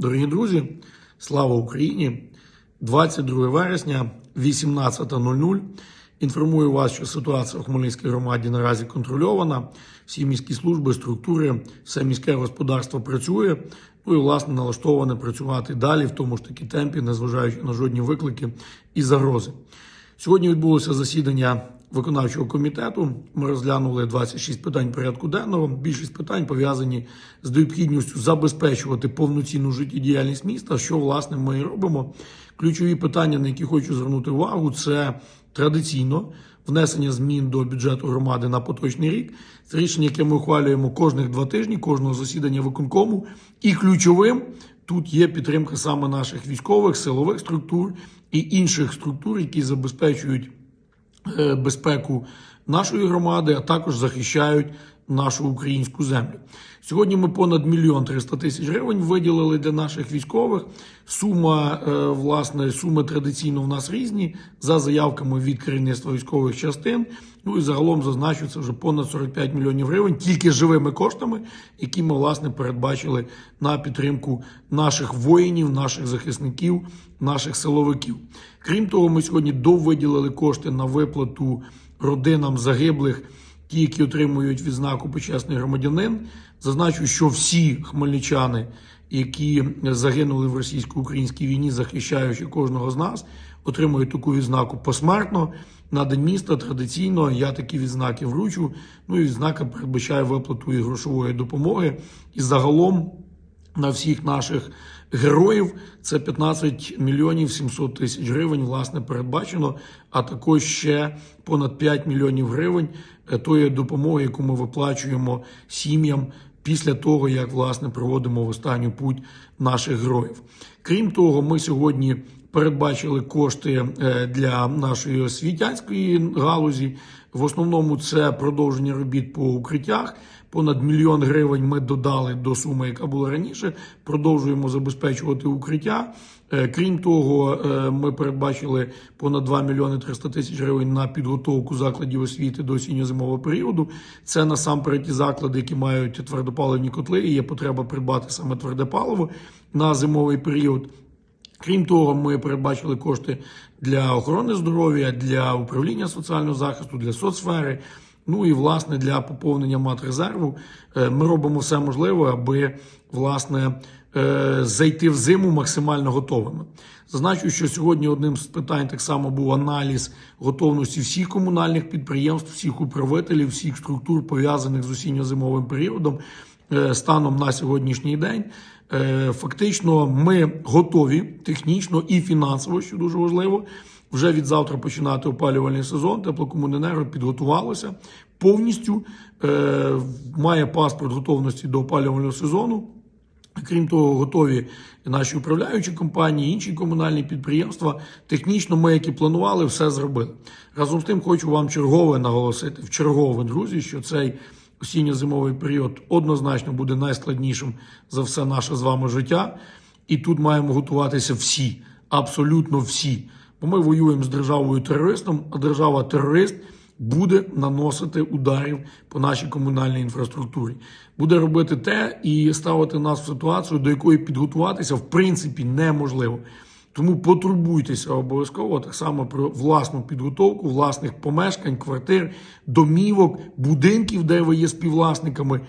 Дорогі друзі, слава Україні! 22 вересня, 18.00. Інформую вас, що ситуація у Хмельницькій громаді наразі контрольована. Всі міські служби, структури, все міське господарство працює. Ну і власне налаштоване працювати далі в тому ж таки темпі, незважаючи на жодні виклики і загрози. Сьогодні відбулося засідання виконавчого комітету. Ми розглянули 26 питань порядку денного. Більшість питань пов'язані з необхідністю забезпечувати повноцінну життєдіяльність міста, що власне ми і робимо. Ключові питання, на які хочу звернути увагу, це традиційно внесення змін до бюджету громади на поточний рік. Це рішення, яке ми ухвалюємо кожних два тижні, кожного засідання виконкому. І ключовим тут є підтримка саме наших військових, силових структур і інших структур, які забезпечують безпеку нашої громади, а також захищають нашу українську землю. Сьогодні ми понад мільйон триста тисяч гривень виділили для наших військових. Сума е, власне суми традиційно в нас різні за заявками від керівництва військових частин. Ну і загалом зазначу, це вже понад 45 мільйонів гривень, тільки живими коштами, які ми власне передбачили на підтримку наших воїнів, наших захисників, наших силовиків. Крім того, ми сьогодні довиділили кошти на виплату родинам загиблих ті, які отримують відзнаку почесний громадянин. Зазначу, що всі хмельничани, які загинули в російсько-українській війні, захищаючи кожного з нас, отримують таку відзнаку посмертно. На день міста традиційно я такі відзнаки вручу. Ну і відзнака передбачає виплату і грошової допомоги. І загалом на всіх наших героїв це 15 мільйонів 700 тисяч гривень, власне, передбачено, а також ще понад 5 мільйонів гривень е, тої допомоги, яку ми виплачуємо сім'ям після того, як власне проводимо в останню путь наших героїв. Крім того, ми сьогодні. Передбачили кошти е, для нашої освітянської галузі. В основному це продовження робіт по укриттях. Понад мільйон гривень ми додали до суми, яка була раніше. Продовжуємо забезпечувати укриття. Е, Крім того, е, ми передбачили понад 2 мільйони 300 тисяч гривень на підготовку закладів освіти до осінньо-зимового періоду. Це насамперед ті заклади, які мають твердопаливні котли. і Є потреба придбати саме тверде паливо на зимовий період. Крім того, ми передбачили кошти для охорони здоров'я, для управління соціального захисту, для соцсфери. Ну і власне для поповнення матрезерву Е, ми робимо все можливе, аби власне е, зайти в зиму максимально готовими. Зазначу, що сьогодні одним з питань так само був аналіз готовності всіх комунальних підприємств, всіх управителів, всіх структур пов'язаних з осінньо-зимовим періодом. Е, станом на сьогоднішній день. Фактично, ми готові технічно і фінансово, що дуже важливо. Вже від завтра починати опалювальний сезон. Теплокомуненерго підготувалося повністю, е, має паспорт готовності до опалювального сезону. Крім того, готові наші управляючі компанії, інші комунальні підприємства. Технічно, ми, які планували, все зробили. Разом з тим, хочу вам чергове наголосити в чергове, друзі, що цей осінньо-зимовий період однозначно буде найскладнішим за все наше з вами життя. І тут маємо готуватися всі, абсолютно всі. Бо ми воюємо з державою терористом, а держава терорист буде наносити ударів по нашій комунальній інфраструктурі, буде робити те і ставити нас в ситуацію, до якої підготуватися в принципі неможливо. Тому потурбуйтеся обов'язково так само про власну підготовку, власних помешкань, квартир, домівок, будинків, де ви є співвласниками.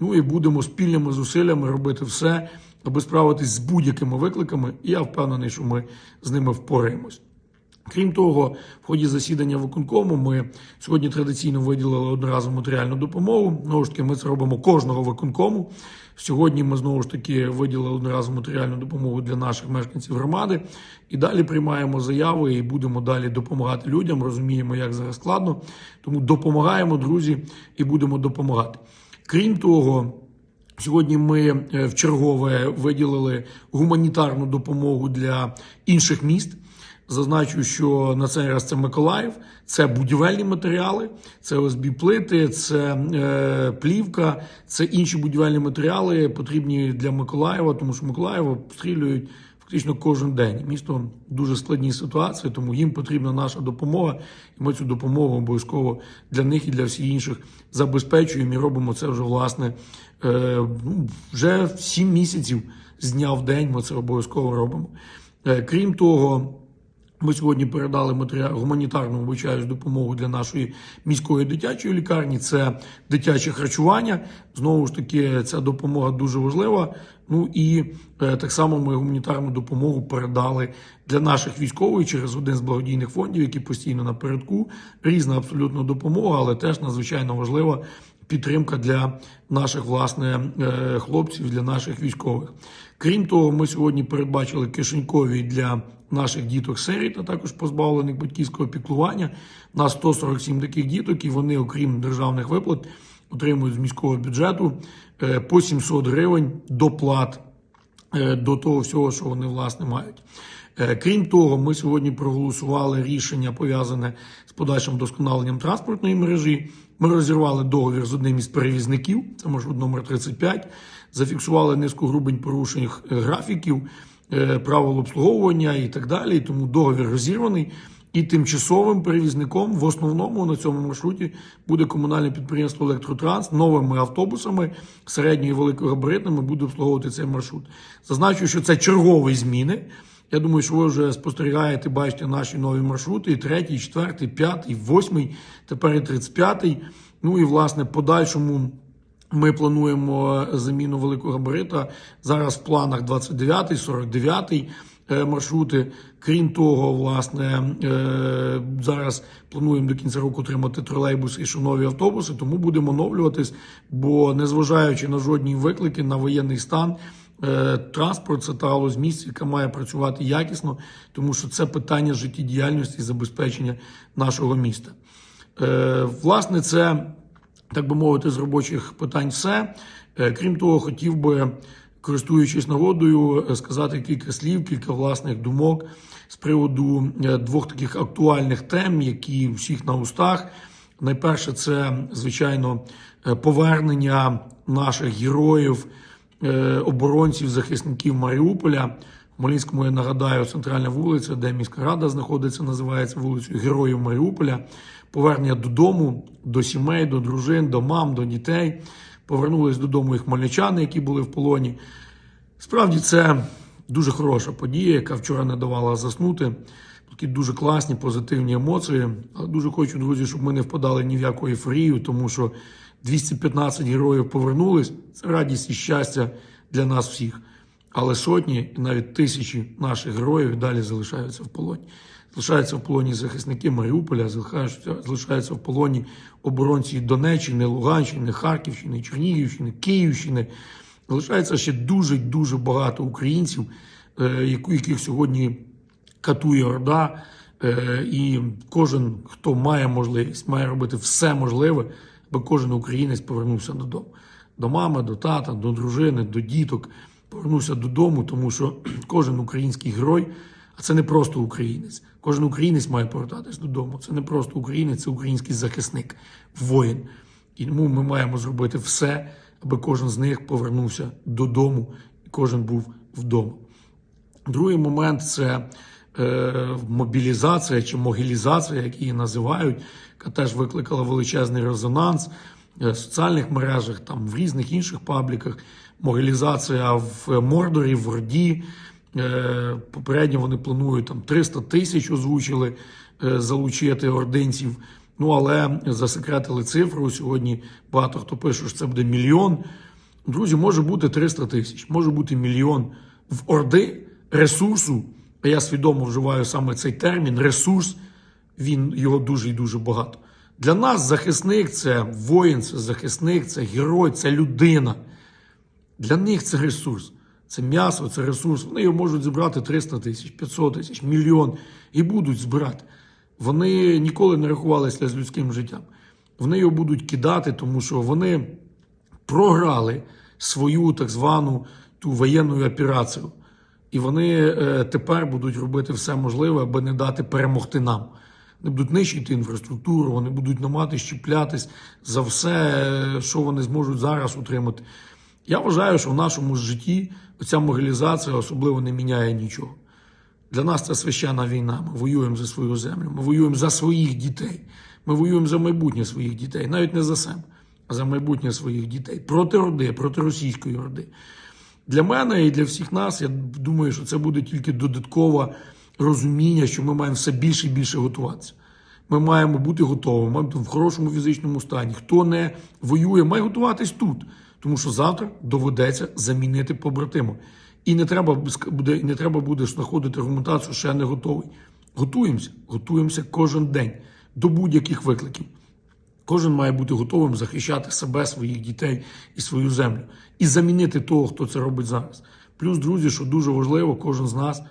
Ну і будемо спільними зусиллями робити все, аби справитись з будь-якими викликами. І я впевнений, що ми з ними впораємось. Крім того, в ході засідання виконкому ми сьогодні традиційно виділили одноразову матеріальну допомогу. Знову ж таки, ми це робимо кожного виконкому. Сьогодні ми знову ж таки виділили одноразову матеріальну допомогу для наших мешканців громади і далі приймаємо заяви і будемо далі допомагати людям. Розуміємо, як зараз складно. Тому допомагаємо, друзі, і будемо допомагати. Крім того. Сьогодні ми е, в чергове виділили гуманітарну допомогу для інших міст. Зазначу, що на цей раз це Миколаїв, це будівельні матеріали, це ОСБ плити, це е, плівка, це інші будівельні матеріали потрібні для Миколаєва, тому що Миколаєва обстрілюють фактично кожен день. Місто в дуже складній ситуації, тому їм потрібна наша допомога. І ми цю допомогу обов'язково для них і для всіх інших забезпечуємо і робимо це вже власне е, ну, вже сім місяців з дня в день. Ми це обов'язково робимо. Е, Крім того. Ми сьогодні передали матеріал гуманітарну вибачаюсь, допомогу для нашої міської дитячої лікарні. Це дитяче харчування. Знову ж таки, ця допомога дуже важлива. Ну і е, так само ми гуманітарну допомогу передали для наших військових через один з благодійних фондів, які постійно напередку. Різна абсолютно допомога, але теж надзвичайно важлива підтримка для наших власне е, хлопців, для наших військових. Крім того, ми сьогодні передбачили кишенькові для наших діток сиріт, а також позбавлених батьківського піклування. У нас 147 таких діток, і вони, окрім державних виплат, отримують з міського бюджету е, по 700 гривень доплат е, до того всього, що вони власне мають. Е, Крім того, ми сьогодні проголосували рішення пов'язане з подальшим досконаленням транспортної мережі. Ми розірвали договір з одним із перевізників, це маршрут номер 35, зафіксували низку грубень порушень графіків, правил обслуговування і так далі. Тому договір розірваний. І тимчасовим перевізником в основному на цьому маршруті буде комунальне підприємство Електротранс новими автобусами середньої і великогабаритними буде обслуговувати цей маршрут. Зазначу, що це чергові зміни. Я думаю, що ви вже спостерігаєте, бачите наші нові маршрути: і третій, і четвертий, п'ятий, восьмий, тепер і тридцять п'ятий. Ну і власне подальшому. Ми плануємо заміну великого габарита. Зараз в планах 29-й, 49-й е, маршрути. Крім того, власне, е, зараз плануємо до кінця року отримати тролейбуси і ще нові автобуси, тому будемо оновлюватись, бо незважаючи на жодні виклики, на воєнний стан. е, Транспорт це та галузь місць, яка має працювати якісно, тому що це питання життєдіяльності і забезпечення нашого міста. Власне, це так би мовити, з робочих питань все. Е, Крім того, хотів би, користуючись нагодою, е, сказати кілька слів, кілька власних думок з приводу е, двох таких актуальних тем, які всіх на устах. Найперше, це звичайно повернення наших героїв, оборонців, захисників Маріуполя. В Хмельницькому, я нагадаю, центральна вулиця, де міська рада знаходиться, називається вулицею Героїв Маріуполя. Повернення додому, до сімей, до дружин, до мам, до дітей. Повернулись додому і хмельничани, які були в полоні. Справді, це дуже хороша подія, яка вчора не давала заснути. Такі дуже класні, позитивні емоції. Але дуже хочу, друзі, щоб ми не впадали ні в яку ейфорію, тому що 215 героїв повернулись. Це радість і щастя для нас всіх. Але сотні і навіть тисячі наших героїв далі залишаються в полоні. Залишаються в полоні захисники Маріуполя, залишаються, в полоні оборонці Донеччини, Луганщини, Харківщини, Чернігівщини, Київщини. Залишається ще дуже дуже багато українців, е, яких сьогодні катує Орда. Е, І кожен, хто має можливість, має робити все можливе, аби кожен українець повернувся додому. До мами, до тата, до дружини, до діток. Повернувся додому, тому що кожен український герой, а це не просто українець. Кожен українець має повертатись додому. Це не просто українець, це український захисник, воїн. І тому ми маємо зробити все, аби кожен з них повернувся додому, і кожен був вдома. Другий момент це е, мобілізація чи могилізація, як її називають, яка теж викликала величезний резонанс в соціальних мережах, там в різних інших пабліках. Могилізація в Мордорі, в Орді. Е, попередньо вони планують там 300 тисяч озвучили е, залучити ординців. Ну але засекретили цифру. Сьогодні багато хто пише, що це буде мільйон. Друзі, може бути 300 тисяч, може бути мільйон в орди ресурсу. А я свідомо вживаю саме цей термін. Ресурс, він його дуже і дуже багато. Для нас захисник це воїн, це захисник, це герой, це людина. Для них це ресурс. Це м'ясо, це ресурс. Вони його можуть зібрати 300 тисяч, 500 тисяч, мільйон і будуть збирати. Вони ніколи не рахувалися з людським життям. Вони його будуть кидати, тому що вони програли свою так звану ту воєнну операцію. І вони е, тепер будуть робити все можливе, аби не дати перемогти нам. Вони будуть нищити інфраструктуру, вони будуть намагатися щеплятись за все, що вони зможуть зараз утримати. Я вважаю, що в нашому житті ця могилізація особливо не міняє нічого. Для нас це священна війна. Ми воюємо за свою землю, ми воюємо за своїх дітей. Ми воюємо за майбутнє своїх дітей, навіть не за себе, а за майбутнє своїх дітей. Проти Орди, проти російської Орди. Для мене і для всіх нас, я думаю, що це буде тільки додаткове розуміння, що ми маємо все більше і більше готуватися. Ми маємо бути готовими, маємо в хорошому фізичному стані. Хто не воює, має готуватись тут. Тому що завтра доведеться замінити побратима. І не треба буде, не треба буде знаходити аргументацію, що я не готовий. Готуємося, готуємося кожен день до будь-яких викликів. Кожен має бути готовим захищати себе, своїх дітей і свою землю, і замінити того, хто це робить зараз. Плюс, друзі, що дуже важливо, кожен з нас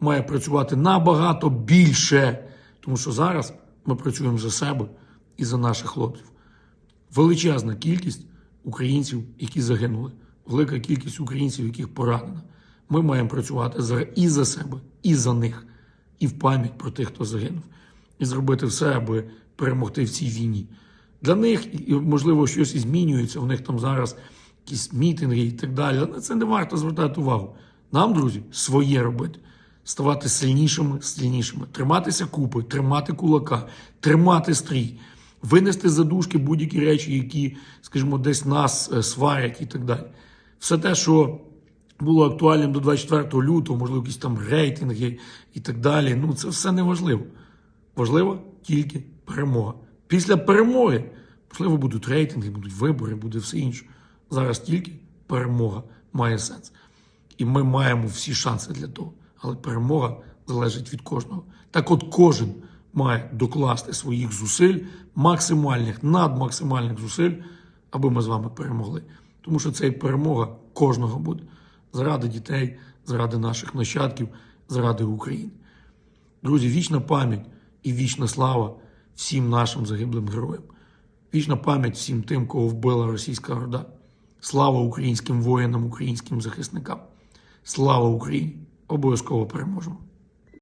має працювати набагато більше, тому що зараз ми працюємо за себе і за наших хлопців. Величезна кількість українців, які загинули, велика кількість українців, яких поранено. Ми маємо працювати і за себе, і за них, і в пам'ять про тих, хто загинув, і зробити все, аби перемогти в цій війні. Для них, можливо, щось і змінюється, у них там зараз якісь мітинги і так далі. Але це не варто звертати увагу. Нам, друзі, своє робити. Ставати сильнішими, сильнішими, триматися купи, тримати кулака, тримати стрій, винести за дужки будь-які речі, які, скажімо, десь нас е, сварять і так далі. Все те, що було актуальним до 24 лютого, можливо, якісь там рейтинги і так далі. Ну, це все не важливо. Важлива тільки перемога. Після перемоги, можливо, будуть рейтинги, будуть вибори, буде все інше. Зараз тільки перемога має сенс. І ми маємо всі шанси для того. Але перемога залежить від кожного. Так от кожен має докласти своїх зусиль, максимальних, надмаксимальних зусиль, аби ми з вами перемогли. Тому що це і перемога кожного буде. Заради дітей, заради наших нащадків, заради України. Друзі, вічна пам'ять і вічна слава всім нашим загиблим героям. Вічна пам'ять всім тим, кого вбила російська орда. Слава українським воїнам, українським захисникам. Слава Україні! Обов'язково переможемо!